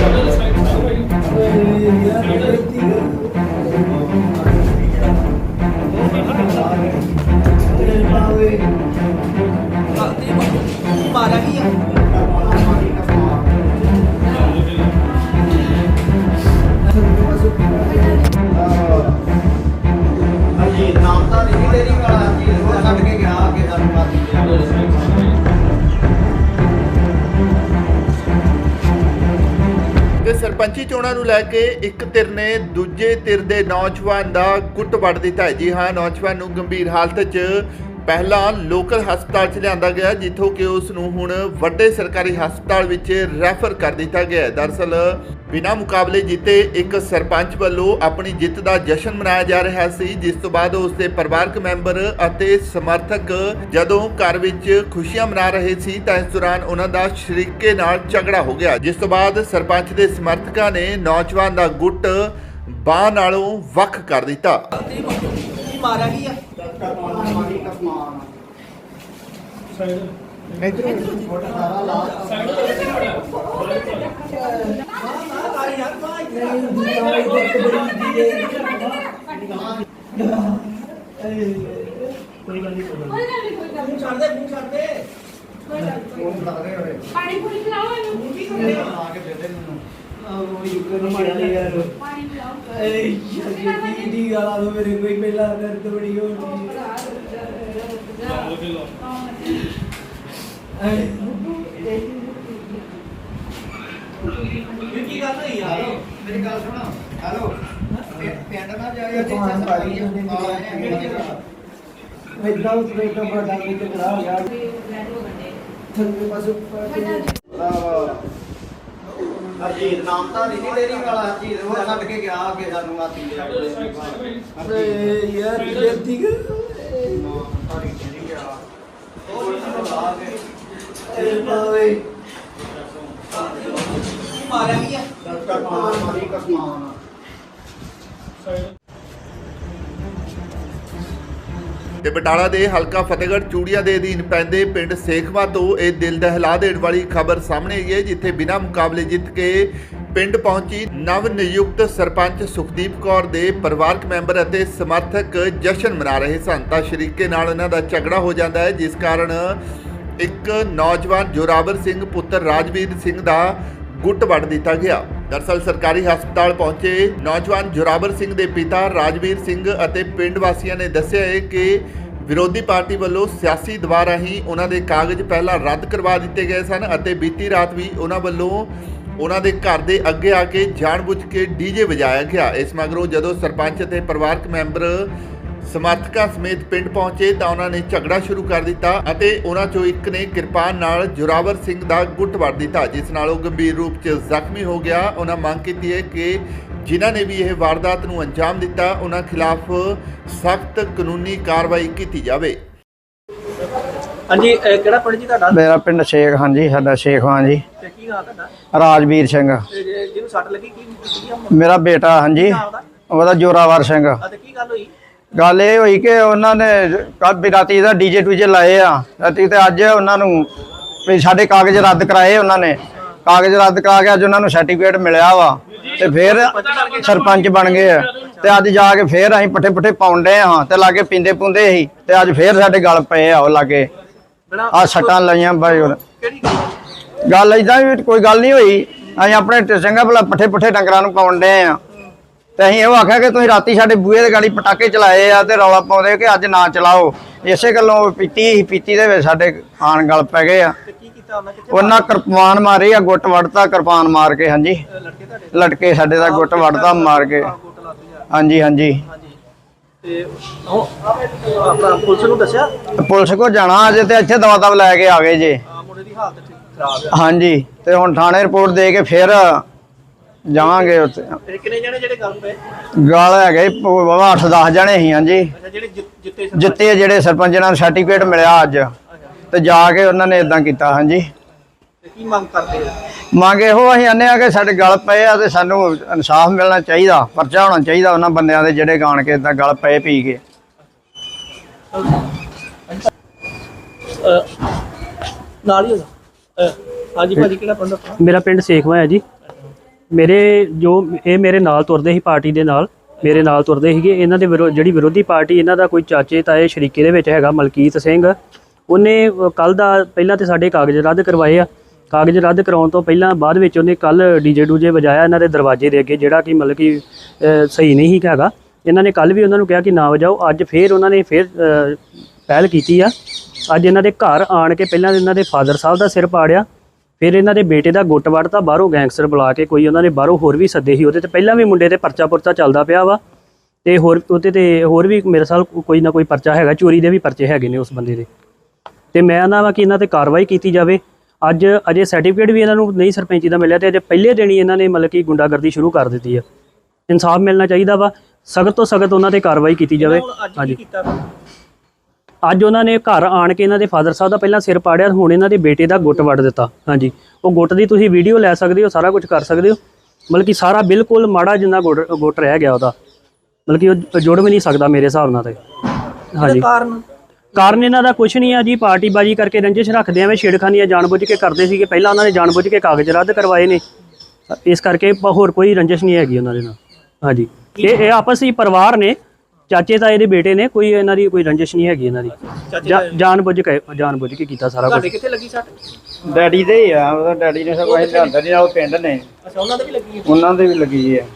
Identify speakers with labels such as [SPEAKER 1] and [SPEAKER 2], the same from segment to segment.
[SPEAKER 1] ਮਾਰਿਆ
[SPEAKER 2] ਚੋਣਾਂ ਨੂੰ ਲੈ ਕੇ ਇੱਕ ਧਿਰ ਨੇ ਦੂਜੇ ਧਿਰ ਦੇ ਨੌਜਵਾਨ ਦਾ ਗੁੱਟ ਵੱਢ ਦਿੱਤਾ ਹੈ। ਜੀ ਹਾਂ, ਨੌਜਵਾਨ ਨੂੰ ਗੰਭੀਰ ਹਾਲਤ 'ਚ ਪਹਿਲਾਂ ਲੋਕਲ ਹਸਪਤਾਲ 'ਚ ਲਿਆਂਦਾ ਗਿਆ, ਜਿੱਥੋਂ ਕਿ ਉਸ ਨੂੰ ਹੁਣ ਵੱਡੇ ਸਰਕਾਰੀ ਹਸਪਤਾਲ ਵਿੱਚ ਰੈਫਰ ਕਰ ਦਿੱਤਾ ਗਿਆ ਹੈ। ਦਰਅਸਲ ਬਿਨਾਂ ਮੁਕਾਬਲੇ ਜਿੱਤੇ ਇੱਕ ਸਰਪੰਚ ਵੱਲੋਂ ਆਪਣੀ ਜਿੱਤ ਦਾ ਜਸ਼ਨ ਮਨਾਇਆ ਜਾ ਰਿਹਾ ਸੀ ਜਿਸ ਤੋਂ ਬਾਅਦ ਉਸ ਦੇ ਪਰਿਵਾਰਕ ਮੈਂਬਰ ਅਤੇ ਸਮਰਥਕ ਜਦੋਂ ਘਰ ਵਿੱਚ ਖੁਸ਼ੀਆਂ ਮਨਾ ਰਹੇ ਸੀ ਤਾਂ ਇਸ ਦੌਰਾਨ ਉਹਨਾਂ ਦਾ ਸ਼ਰੀਕੇ ਨਾਲ ਝਗੜਾ ਹੋ ਗਿਆ ਜਿਸ ਤੋਂ ਬਾਅਦ ਸਰਪੰਚ ਦੇ ਸਮਰਥਕਾਂ ਨੇ ਨੌਜਵਾਨ ਦਾ ਗੁੱਟ ਬਾਹ ਨਾਲੋਂ ਵੱਖ ਕਰ ਦਿੱਤਾ।
[SPEAKER 1] ਮਾਰਿਆ ਕੀ ਆ ਛੱਡ ਦੇ ਮੂੰਹ ਛੱਡ ਦੇ
[SPEAKER 3] ਪਾਣੀ ਪੂਰੀ ਖਿਲਾਓ ਇਹਨੂੰ ਕੀ ਕਰਦੇ ਹੋ ਪਾਣੀ ਪਿਲਾਓ
[SPEAKER 1] ਇਹ ਕੀ ਗੱਲ ਹੋਈ ਆ
[SPEAKER 4] ਮੇਰੀ ਗੱਲ ਸੁਣੋ ਹੈਲੋ ਪਿੰਡ ਨਾ ਜਾਇਆ ਤੇ
[SPEAKER 5] ਕਮਾਨ ਪਾਈ ਜਾਂਦੇ ਨੇ। ਇਦਾਂ ਉਸ ਵੇਟ ਦਾ ਬੜਾ ਵਿੱਚ ਖੜਾ ਹੋ ਗਿਆ ਥੱਲੇ ਪਾਸੇ
[SPEAKER 4] ਹਰਜੀਤ ਨਾਮ ਤਾਂ ਨਹੀਂ ਤੇਰੀ ਵਾਲਾ ਹਰਜੀਤ ਉਹ ਛੱਡ ਕੇ ਗਿਆ ਅੱਗੇ ਸਾਨੂੰ ਮਾਤੀ ਦੇ
[SPEAKER 5] ਅਰੇ ਯਾਰ ਜਲਦੀ ਇਹ ਬਾਵੇ
[SPEAKER 1] ਮਾਰਿਆ ਕੀ ਆ।
[SPEAKER 4] ਮਾਰੀ ਕਸਮਾਨ
[SPEAKER 2] ਤੇ ਬਟਾਲਾ ਦੇ ਹਲਕਾ ਫਤਿਹਗੜ੍ਹ ਚੂੜੀਆਂ ਦੇ ਅਧੀਨ ਪੈਂਦੇ ਪਿੰਡ ਸੇਖਵਾ ਤੋਂ ਇਹ ਦਿਲ ਦਹਿਲਾ ਦੇਣ ਵਾਲੀ ਖਬਰ ਸਾਹਮਣੇ ਆਈ ਹੈ, ਜਿੱਥੇ ਬਿਨਾਂ ਮੁਕਾਬਲੇ ਜਿੱਤ ਕੇ ਪਿੰਡ ਪਹੁੰਚੀ ਨਵ ਨਿਯੁਕਤ ਸਰਪੰਚ ਸੁਖਦੀਪ ਕੌਰ ਦੇ ਪਰਿਵਾਰਕ ਮੈਂਬਰ ਅਤੇ ਸਮਰਥਕ ਜਸ਼ਨ ਮਨਾ ਰਹੇ ਸਨ। ਤਾਂ ਸ਼ਰੀਕੇ ਨਾਲ ਉਹਨਾਂ ਦਾ ਝਗੜਾ ਹੋ ਜਾਂਦਾ ਹੈ, ਜਿਸ ਕਾਰਨ ਇੱਕ ਨੌਜਵਾਨ ਜੋਰਾਵਰ ਸਿੰਘ ਪੁੱਤਰ ਰਾਜਵੀਰ ਸਿੰਘ ਦਾ ਗੁੱਟ ਵੱਢ ਦਿੱਤਾ ਗਿਆ। ਦਰਸਲ ਸਰਕਾਰੀ ਹਸਪਤਾਲ ਪਹੁੰਚੇ ਨੌਜਵਾਨ ਜੋਰਾਵਰ ਸਿੰਘ ਦੇ ਪਿਤਾ ਰਾਜਵੀਰ ਸਿੰਘ ਅਤੇ ਪਿੰਡ ਵਾਸੀਆਂ ਨੇ ਦੱਸਿਆ ਹੈ ਕਿ ਵਿਰੋਧੀ ਪਾਰਟੀ ਵੱਲੋਂ ਸਿਆਸੀ ਦਬਾਅ ਰਾਹੀਂ ਉਹਨਾਂ ਦੇ ਕਾਗਜ਼ ਪਹਿਲਾਂ ਰੱਦ ਕਰਵਾ ਦਿੱਤੇ ਗਏ ਸਨ ਅਤੇ ਬੀਤੀ ਰਾਤ ਵੀ ਉਹਨਾਂ ਵੱਲੋਂ ਉਹਨਾਂ ਦੇ ਘਰ ਦੇ ਅੱਗੇ ਆ ਕੇ ਜਾਣਬੁੱਝ ਕੇ ਡੀਜੇ ਵਜਾਇਆ ਗਿਆ। ਇਸ ਮਗਰੋਂ ਜਦੋਂ ਸਰਪੰਚ ਅਤੇ ਪਰਿਵਾਰਕ ਮੈਂਬਰ ਸਮਰਥਕਾਂ ਸਮੇਤ ਪਿੰਡ ਪਹੁੰਚੇ ਤਾਂ ਉਹਨਾਂ ਨੇ ਝਗੜਾ ਸ਼ੁਰੂ ਕਰ ਦਿੱਤਾ ਅਤੇ ਉਹਨਾਂ ਚੋਂ ਇੱਕ ਨੇ ਕਿਰਪਾਨ ਨਾਲ ਜੋਰਾਵਰ ਸਿੰਘ ਦਾ ਗੁੱਟ ਵੱਢ ਦਿੱਤਾ ਜਿਸ ਨਾਲ ਉਹ ਗੰਭੀਰ ਰੂਪ 'ਚ ਜ਼ਖਮੀ ਹੋ ਗਿਆ। ਉਹਨਾਂ ਮੰਗ ਕੀਤੀ ਹੈ ਕਿ ਜਿਨ੍ਹਾਂ ਨੇ ਵੀ ਇਹ ਵਾਰਦਾਤ ਨੂੰ ਅੰਜਾਮ ਦਿੱਤਾ ਉਹਨਾਂ ਖਿਲਾਫ ਸਖਤ ਕਾਨੂੰਨੀ ਕਾਰਵਾਈ ਕੀਤੀ ਜਾਵੇ।
[SPEAKER 1] ਹਾਂਜੀ ਇਹ ਕਿਹੜਾ ਪਿੰਡ ਜੀ ਤੁਹਾਡਾ?
[SPEAKER 5] ਮੇਰਾ ਪਿੰਡ ਸ਼ੇਖ ਹਾਂਜੀ ਸਾਡਾ ਸ਼ੇਖ ਹਾਂ ਜੀ।
[SPEAKER 1] ਤੇ ਕੀ ਨਾਮ ਤੁਹਾਡਾ?
[SPEAKER 5] ਰਾਜਵੀਰ ਸਿੰਘ।
[SPEAKER 1] ਤੇ ਜੇ- ਜਿਹਨੂੰ ਸੱਟ ਲੱਗੀ ਕੀ ਕੀ ਆ?
[SPEAKER 5] ਮੇਰਾ ਬੇਟਾ ਹਾਂਜੀ। ਉਹਦਾ? ਜੋਰਾਵਰ ਸਿੰਘ।
[SPEAKER 1] ਆ ਤੇ ਕੀ ਗੱਲ ਹੋਈ?
[SPEAKER 5] ਗੱਲ ਇਹ ਹੋਈ ਕਿ ਉਹਨਾਂ ਨੇ ਕੱਲ ਰਾਤੀ ਦਾ ਡੀਜੇ ਟੂਜੇ ਲਾਏ ਆ। ਰਾਤੀ ਤੇ ਅੱਜ ਉਹਨਾਂ ਨੂੰ ਵੀ ਸਾਡੇ ਕਾਗਜ਼ ਰੱਦ ਕਰਾਏ ਉਹਨਾਂ ਨੇ। ਕਾਗਜ਼ ਰੱਦ ਕਰਾ ਕੇ ਅੱਜ ਉਹਨਾਂ ਨੂੰ ਸਰਟੀਫਿਕੇਟ ਮਿਲਿਆ ਵਾ। ਤੇ ਫਿਰ ਸਰਪੰਚ ਬਣ ਗਏ ਆ। ਤੇ ਅੱਜ ਜਾ ਕੇ ਫਿਰ ਅਸੀਂ ਪੱਠੇ ਪੁੱਠੇ ਪਾਉਂਦੇ ਹਾਂ ਤੇ ਲਾਗੇ ਪਿੰਦੇ ਪੁੰਦੇ ਸੀ ਤੇ ਅੱਜ ਫਿਰ ਸਾਡੇ ਗਲ ਪਏ ਆ ਉਹ ਲਾਗੇ। ਆ ਸੱਟਾਂ ਲਾਈਆਂ ਬਾਈ
[SPEAKER 1] ਗੱਲ?
[SPEAKER 5] ਇਦਾਂ ਵੀ ਕੋਈ ਗੱਲ ਨਹੀਂ ਹੋਈ। ਅਸੀਂ ਆਪਣੇ ਚੰਗਾ ਭਲਾ ਪੱਠੇ ਪੁੱਠੇ ਡੰਗਰਾਂ ਨੂੰ ਪਾਉਣ ਡਏ ਆ। ਤੇ ਅਸੀਂ ਇਹ ਆਖਿਆ ਕਿ ਤੁਸੀਂ ਰਾਤੀ ਸਾਡੇ ਬੂਹੇ ਦੇ ਗਾੜੀ ਪਟਾਕੇ ਚਲਾਏ ਆ ਤੇ ਰੌਲਾ ਪਾਉਂਦੇ ਕਿ ਅੱਜ ਨਾ ਚਲਾਓ। ਇਸੇ ਗੱਲੋਂ ਪੀਤੀ ਪੀਤੀ ਦੇ ਵਿੱਚ ਸਾਡੇ ਆਣ ਗਲ ਪੈ ਗਏ ਆ।
[SPEAKER 1] ਉਹਨਾਂ
[SPEAKER 5] ਕਿਰਪਾਨ ਮਾਰੀ ਆ ਗੁੱਟ ਵੜਤਾ ਕਿਰਪਾਨ ਮਾਰ ਕੇ ਹਾਂਜੀ। ਲਟਕੇ ਸਾਡੇ ਦਾ ਗੁੱਟ ਵੜਦਾ ਮਾਰ ਕੇ। ਹਾਂਜੀ ਹਾਂਜੀ।
[SPEAKER 1] ਤੇ ਉਹ ਆਪਣਾ ਪੁਲਿਸ ਨੂੰ ਦੱਸਿਆ?
[SPEAKER 5] ਤੇ ਪੁਲਿਸ ਕੋ ਜਾਣਾ ਅਜੇ ਤੇ ਇੱਥੇ ਦਵਾ ਦਵ ਲੈ ਕੇ ਆ ਗਏ ਜੇ।
[SPEAKER 1] ਆ ਮੁੰਡੇ ਦੀ ਹਾਲਤ ਠੀਕ ਖਰਾਬ ਆ।
[SPEAKER 5] ਹਾਂਜੀ। ਤੇ ਹੁਣ ਥਾਣੇ ਰਿਪੋਰਟ ਦੇ ਕੇ ਫਿਰ ਜਾਵਾਂਗੇ ਉੱਥੇ।
[SPEAKER 1] ਤੇ ਕਿੰਨੇ ਜਣੇ ਜਿਹੜੇ ਗੱਲ ਪਏ?
[SPEAKER 5] ਗਾਲ ਹੈਗੇ ਬਾਬਾ 8-10 ਜਣੇ ਸੀ ਹਾਂਜੀ।
[SPEAKER 1] ਅੱਛਾ ਜਿਹੜੇ ਜਿ- ਜਿੱਤੇ
[SPEAKER 5] ਜਿਹੜੇ ਸਰਪੰਚ ਨਾਲ ਸਰਟੀਫਿਕੇਟ ਮਿਲਿਆ ਅੱਜ। ਤੇ ਜਾ ਕੇ ਉਹਨਾਂ ਨੇ ਇਦਾਂ ਕੀਤਾ ਹਾਂਜੀ।
[SPEAKER 1] ਤੇ ਕੀ ਮੰਗ ਕਰਦੇ ਆ
[SPEAKER 5] ਮੰਗ ਇਹੋ ਅਸੀਂ ਆਨੇ ਆ ਕਿ ਸਾਡੇ ਗਲ ਪਏ ਆ ਤੇ ਸਾਨੂੰ ਇਨਸਾਫ ਮਿਲਣਾ ਚਾਹੀਦਾ ਪਰਚਾ ਹੋਣਾ ਚਾਹੀਦਾ ਉਹਨਾਂ ਬੰਦਿਆਂ ਦੇ ਜਿਹੜੇ ਗਾਣ ਕੇ ਇਦਾਂ ਗਲ ਪਏ ਪੀ ਕੇ।
[SPEAKER 1] ਨਾਲ ਹੀ ਹਾਂਜੀ ਭਾਜੀ ਕਿਹੜਾ ਪਿੰਡ
[SPEAKER 6] ਮੇਰਾ ਪਿੰਡ ਸੇਖਵਾ ਹੈ ਜੀ।
[SPEAKER 1] ਮੇਰੇ ਜੋ ਇਹ ਮੇਰੇ ਨਾਲ ਤੁਰਦੇ ਸੀ ਪਾਰਟੀ ਦੇ ਨਾਲ, ਮੇਰੇ ਨਾਲ ਤੁਰਦੇ ਸੀਗੇ। ਇਹਨਾਂ ਦੇ ਵਿਰੋ- ਜਿਹੜੀ ਵਿਰੋਧੀ ਪਾਰਟੀ, ਇਹਨਾਂ ਦਾ ਕੋਈ ਚਾਚੇ ਤਾਏ ਸ਼ਰੀਕੇ ਦੇ ਵਿੱਚ ਹੈਗਾ, ਮਲਕੀਤ ਸਿੰਘ। ਉਹਨੇ ਕੱਲ ਦਾ ਪਹਿਲਾਂ ਤੇ ਸਾਡੇ ਕਾਗਜ਼ ਰੱਦ ਕਰਵਾਏ ਆ। ਕਾਗਜ਼ ਰੱਦ ਕਰਾਉਣ ਤੋਂ ਪਹਿਲਾਂ ਬਾਅਦ ਵਿੱਚ ਉਹਨੇ ਕੱਲ ਡੀਜੇ ਡੂਜੇ ਵਜਾਇਆ ਇਹਨਾਂ ਦੇ ਦਰਵਾਜ਼ੇ ਦੇ ਅੱਗੇ, ਜਿਹੜਾ ਕਿ ਮਤਲਬ ਕਿ ਸਹੀ ਨਹੀਂ ਸੀ ਹੈਗਾ। ਇਹਨਾਂ ਨੇ ਕੱਲ ਵੀ ਉਹਨਾਂ ਨੂੰ ਕਿਹਾ ਕਿ ਨਾ ਵਜਾਓ। ਅੱਜ ਫੇਰ ਉਹਨਾਂ ਨੇ ਫੇਰ ਪਹਿਲ ਕੀਤੀ ਆ। ਅੱਜ ਇਹਨਾਂ ਦੇ ਘਰ ਆਣ ਕੇ ਪਹਿਲਾਂ ਇਹਨਾਂ ਦੇ ਫਾਦਰ ਸਾਹਿਬ ਦਾ ਸਿਰ ਪਾੜਿਆ। ਫਿਰ ਇਹਨਾਂ ਦੇ ਬੇਟੇ ਦਾ ਗੁੱਟ ਵੜਤਾ ਬਾਹਰੋਂ ਗੈਂਗਸਟਰ ਬੁਲਾ ਕੇ ਕੋਈ ਉਹਨਾਂ ਨੇ ਬਾਹਰੋਂ ਹੋਰ ਵੀ ਸੱਦੇ ਸੀ ਉਹਦੇ ਤੇ ਪਹਿਲਾਂ ਵੀ ਮੁੰਡੇ ਤੇ ਪਰਚਾ ਪੁਰਚਾ ਚੱਲਦਾ ਪਿਆ ਵਾ। ਤੇ ਹੋਰ ਉਹਦੇ ਤੇ ਹੋਰ ਵੀ ਮੇਰੇ ਸਾਲ ਕੋਈ ਨਾ ਕੋਈ ਪਰਚਾ ਹੈਗਾ ਚੋਰੀ ਦੇ ਵੀ ਪਰਚੇ ਹੈਗੇ ਨੇ ਉਸ ਬੰਦੇ ਦੇ। ਤੇ ਮੈਂ ਆਨਾ ਵਾ ਕਿ ਇਹਨਾਂ ਤੇ ਕਾਰਵਾਈ ਕੀਤੀ ਜਾਵੇ। ਅੱਜ ਅਜੇ ਸਰਟੀਫਿਕੇਟ ਵੀ ਇਹਨਾਂ ਨੂੰ ਨਹੀਂ ਸਰਪੰਚੀ ਦਾ ਮਿਲਿਆ ਤੇ ਅਜੇ ਪਹਿਲੇ ਦਿਨ ਹੀ ਇਹਨਾਂ ਨੇ ਮਤਲਬ ਕਿ ਗੁੰਡਾਗਰਦੀ ਸ਼ੁਰੂ ਕਰ ਦਿੱਤੀ ਆ। ਇਨਸਾਫ ਮਿਲਣਾ ਚਾਹੀਦਾ ਵਾ ਸਖਤ ਤੋਂ ਸਖਤ ਉਹਨਾਂ ਤੇ ਕਾਰਵਾਈ ਕੀਤੀ ਜਾਵੇ। ਹਾਂਜੀ। ਅੱਜ ਉਹਨਾਂ ਨੇ ਘਰ ਆਣ ਕੇ ਇਹਨਾਂ ਦੇ ਫਾਦਰ ਸਾਹਿਬ ਦਾ ਪਹਿਲਾਂ ਸਿਰ ਪਾੜਿਆ ਹੁਣ ਇਹਨਾਂ ਦੇ ਬੇਟੇ ਦਾ ਗੁੱਟ ਵੱਢ ਦਿੱਤਾ। ਹਾਂਜੀ। ਉਹ ਗੁੱਟ ਦੀ ਤੁਸੀਂ ਵੀਡੀਓ ਲੈ ਸਕਦੇ ਹੋ ਸਾਰਾ ਕੁਝ ਕਰ ਸਕਦੇ ਹੋ। ਮਤਲਬ ਕਿ ਸਾਰਾ ਬਿਲਕੁਲ ਮਾੜਾ ਜਿੰਨਾ ਗੁੱਟ ਰਹਿ ਗਿਆ ਉਹਦਾ। ਮਤਲਬ ਕਿ ਉਹ ਜੁੜ ਵੀ ਨਹੀਂ ਸਕਦਾ ਮੇਰੇ ਹਿਸਾਬ ਨਾਲ ਤੇ। ਹਾਂਜੀ। ਕਾਰਨ? ਕਾਰਨ ਇਹਨਾਂ ਦਾ ਕੁਝ ਨਹੀਂ ਆ ਜੀ ਪਾਰਟੀਬਾਜੀ ਕਰਕੇ ਰੰਜਿਸ਼ ਰੱਖਦੇ ਐਵੇਂ ਛੇੜਖਾਨੀਆਂ ਜਾਣਬੁੱਝ ਕੇ ਕਰਦੇ ਸੀਗੇ। ਪਹਿਲਾਂ ਉਹਨਾਂ ਨੇ ਜਾਣਬੁੱਝ ਕੇ ਕਾਗਜ਼ ਰੱਦ ਕਰਵਾਏ ਨੇ। ਇਸ ਕਰਕੇ ਹੋਰ ਕੋਈ ਰੰਜਿਸ਼ ਨਹੀਂ ਹੈਗੀ ਉਹਨਾਂ ਦੇ ਨਾਲ। ਹਾਂਜੀ। ਇਹ ਇਹ ਆਪਸ ਵਿੱਚ ਪਰਿਵਾਰ ਨੇ ਚਾਚੇ ਤਾਏ ਦੇ ਬੇਟੇ ਨੇ ਕੋਈ ਇਹਨਾਂ ਦੀ ਕੋਈ ਰੰਜਿਸ਼ ਨਹੀਂ ਹੈਗੀ ਇਹਨਾਂ ਦੀ। ਜਾ- ਜਾਣਬੁੱਝ ਕੇ ਜਾਣਬੁੱਝ ਕੇ ਕੀਤਾ ਸਾਰਾ ਕੁਝ
[SPEAKER 4] ਕਿੱਥੇ ਲੱਗੀ ਸੱਟ?
[SPEAKER 5] ਡੈਡੀ ਦੇ ਹੀ ਆ ਉਹਦਾ ਡੈਡੀ ਨੇ ਸਭ ਅਸੀਂ ਲਿਆਂਦਾ ਨਹੀਂ ਉਹ ਪਿੰਡ ਨੇ।
[SPEAKER 4] ਅੱਛਾ ਉਹਨਾਂ ਦੇ ਵੀ ਲੱਗੀ
[SPEAKER 5] ਉਹਨਾਂ ਦੇ ਵੀ ਲੱਗੀ ਹੈ।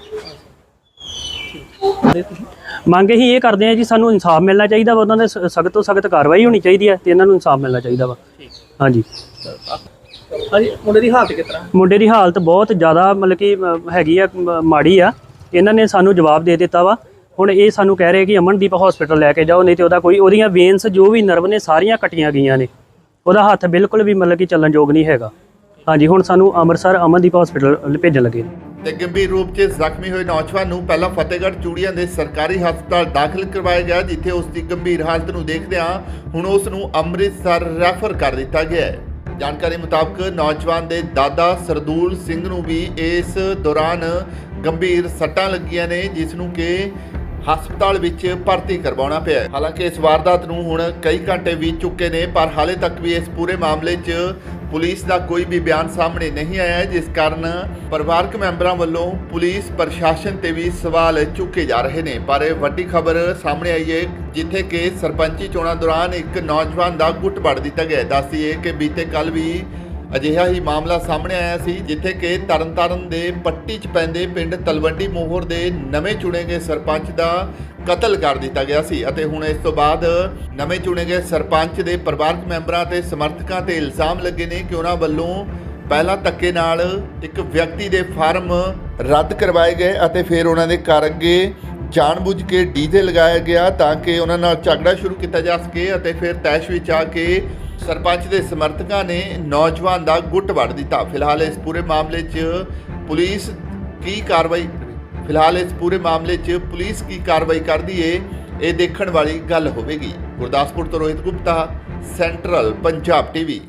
[SPEAKER 1] ਮੰਗ ਹੀ ਇਹ ਕਰਦੇ ਆ ਜੀ ਸਾਨੂੰ ਇਨਸਾਫ ਮਿਲਣਾ ਚਾਹੀਦਾ ਵਾ ਉਹਨਾਂ ਦੇ ਸਖਤ ਤੋਂ ਸਖਤ ਕਾਰਵਾਈ ਹੋਣੀ ਚਾਹੀਦੀ ਹੈ ਤੇ ਇਹਨਾਂ ਨੂੰ ਇਨਸਾਫ ਮਿਲਣਾ ਚਾਹੀਦਾ ਵਾ। ਹਾਂਜੀ।
[SPEAKER 4] ਹਾਂਜੀ ਮੁੰਡੇ ਦੀ ਹਾਲਤ ਕਿਸ ਤਰ੍ਹਾਂ?
[SPEAKER 1] ਮੁੰਡੇ ਦੀ ਹਾਲਤ ਬਹੁਤ ਜ਼ਿਆਦਾ ਮਤਲਬ ਕਿ ਹੈਗੀ ਆ ਮਾੜੀ ਆ। ਇਹਨਾਂ ਨੇ ਸਾਨੂੰ ਜਵਾਬ ਦੇ ਦਿੱਤਾ ਵਾ। ਹੁਣ ਇਹ ਸਾਨੂੰ ਕਹਿ ਰਹੇ ਕਿ ਅਮਨਦੀਪ ਹਸਪੀਟਲ ਲੈ ਕੇ ਜਾਓ, ਨਹੀਂ ਤੇ ਉਹਦਾ ਕੋਈ ਉਹਦੀਆਂ ਵੇਨਸ ਜੋ ਵੀ ਨਰਵ ਨੇ ਸਾਰੀਆਂ ਕੱਟੀਆਂ ਗਈਆਂ ਨੇ। ਉਹਦਾ ਹੱਥ ਬਿਲਕੁਲ ਵੀ ਮਤਲਬ ਕਿ ਚੱਲਣ ਯੋਗ ਨਹੀਂ ਹੈਗਾ। ਹਾਂਜੀ, ਹੁਣ ਸਾਨੂੰ ਅੰਮ੍ਰਿਤਸਰ ਅਮਨਦੀਪ ਹਸਪੀਟਲ ਭੇਜਣ ਲੱਗੇ
[SPEAKER 2] ਤੇ ਗੰਭੀਰ ਰੂਪ 'ਚ ਜ਼ਖਮੀ ਹੋਏ ਨੌਜਵਾਨ ਨੂੰ ਪਹਿਲਾਂ ਫਤਿਹਗੜ੍ਹ ਚੂੜੀਆਂ ਦੇ ਸਰਕਾਰੀ ਹਸਪਤਾਲ ਦਾਖਲ ਕਰਵਾਇਆ ਗਿਆ, ਜਿੱਥੇ ਉਸ ਦੀ ਗੰਭੀਰ ਹਾਲਤ ਨੂੰ ਦੇਖਦਿਆਂ ਹੁਣ ਉਸ ਨੂੰ ਅੰਮ੍ਰਿਤਸਰ ਰੈਫਰ ਕਰ ਦਿੱਤਾ ਗਿਆ ਹੈ। ਜਾਣਕਾਰੀ ਮੁਤਾਬਕ ਨੌਜਵਾਨ ਦੇ ਦਾਦਾ ਸਰਦੂਲ ਸਿੰਘ ਨੂੰ ਵੀ ਇਸ ਦੌਰਾਨ ਗੰਭੀਰ ਸੱਟਾਂ ਲੱਗੀਆਂ ਨੇ, ਜਿਸ ਨੂੰ ਕਿ ਹਸਪਤਾਲ ਵਿੱਚ ਭਰਤੀ ਕਰਵਾਉਣਾ ਪਿਆ ਹੈ। ਹਾਲਾਂਕਿ ਇਸ ਵਾਰਦਾਤ ਨੂੰ ਹੁਣ ਕਈ ਘੰਟੇ ਬੀਤ ਚੁੱਕੇ ਨੇ ਪਰ ਹਾਲੇ ਤੱਕ ਵੀ ਇਸ ਪੂਰੇ ਮਾਮਲੇ 'ਚ ਪੁਲਿਸ ਦਾ ਕੋਈ ਵੀ ਬਿਆਨ ਸਾਹਮਣੇ ਨਹੀਂ ਆਇਆ ਹੈ, ਜਿਸ ਕਾਰਨ ਪਰਿਵਾਰਕ ਮੈਂਬਰਾਂ ਵੱਲੋਂ ਪੁਲਿਸ ਪ੍ਰਸ਼ਾਸਨ ਤੇ ਵੀ ਸਵਾਲ ਚੁੱਕੇ ਜਾ ਰਹੇ ਨੇ ਪਰ ਇਹ ਵੱਡੀ ਖਬਰ ਸਾਹਮਣੇ ਆਈ ਹੈ ਜਿੱਥੇ ਕਿ ਸਰਪੰਚੀ ਚੋਣਾਂ ਦੌਰਾਨ ਇੱਕ ਨੌਜਵਾਨ ਦਾ ਗੁੱਟ ਵੜ ਦਿੱਤਾ ਗਿਆ ਦੱਸਦੀਏ ਕਿ ਬੀਤੇ ਕੱਲ ਵੀ ਅਜਿਹਾ ਹੀ ਮਾਮਲਾ ਸਾਹਮਣੇ ਆਇਆ ਸੀ, ਜਿੱਥੇ ਕਿ ਤਰਨਤਾਰਨ ਦੇ ਪੱਟੀ 'ਚ ਪੈਂਦੇ ਪਿੰਡ ਤਲਵੰਡੀ ਮੋਹਰ ਦੇ ਨਵੇਂ ਚੁਣੇ ਗਏ ਸਰਪੰਚ ਦਾ ਕਤਲ ਕਰ ਦਿੱਤਾ ਗਿਆ ਸੀ ਅਤੇ ਹੁਣ ਇਸ ਤੋਂ ਬਾਅਦ ਨਵੇਂ ਚੁਣੇ ਗਏ ਸਰਪੰਚ ਦੇ ਪਰਿਵਾਰਕ ਮੈਂਬਰਾਂ ਤੇ ਸਮਰਥਕਾਂ ਤੇ ਇਲਜ਼ਾਮ ਲੱਗੇ ਨੇ ਕਿ ਉਹਨਾਂ ਵੱਲੋਂ ਪਹਿਲਾਂ ਧੱਕੇ ਨਾਲ ਇੱਕ ਵਿਅਕਤੀ ਦੇ ਫਾਰਮ ਰੱਦ ਕਰਵਾਏ ਗਏ ਅਤੇ ਫਿਰ ਉਹਨਾਂ ਦੇ ਘਰ ਅੱਗੇ ਜਾਣਬੁੱਝ ਕੇ ਡੀਜ਼ੇ ਲਗਾਇਆ ਗਿਆ ਤਾਂ ਕਿ ਉਹਨਾਂ ਨਾਲ ਝਗੜਾ ਸ਼ੁਰੂ ਕੀਤਾ ਜਾ ਸਕੇ ਅਤੇ ਫਿਰ ਤੈਸ਼ ਵਿੱਚ ਆ ਕੇ ਸਰਪੰਚ ਦੇ ਸਮਰਥਕਾਂ ਨੇ ਨੌਜਵਾਨ ਦਾ ਗੁੱਟ ਵੜ ਦਿੱਤਾ। ਫਿਲਹਾਲ ਇਸ ਪੂਰੇ ਮਾਮਲੇ 'ਚ ਪੁਲਿਸ ਕੀ ਕਾਰਵਾਈ ਫਿਲਹਾਲ ਇਸ ਪੂਰੇ ਮਾਮਲੇ 'ਚ ਪੁਲਿਸ ਕੀ ਕਾਰਵਾਈ ਕਰਦੀ ਏ, ਇਹ ਦੇਖਣ ਵਾਲੀ ਗੱਲ ਹੋਵੇਗੀ। ਗੁਰਦਾਸਪੁਰ ਤੋਂ ਰੋਹਿਤ ਗੁਪਤਾ, ਸੈਂਟਰਲ ਪੰਜਾਬ ਟੀਵੀ।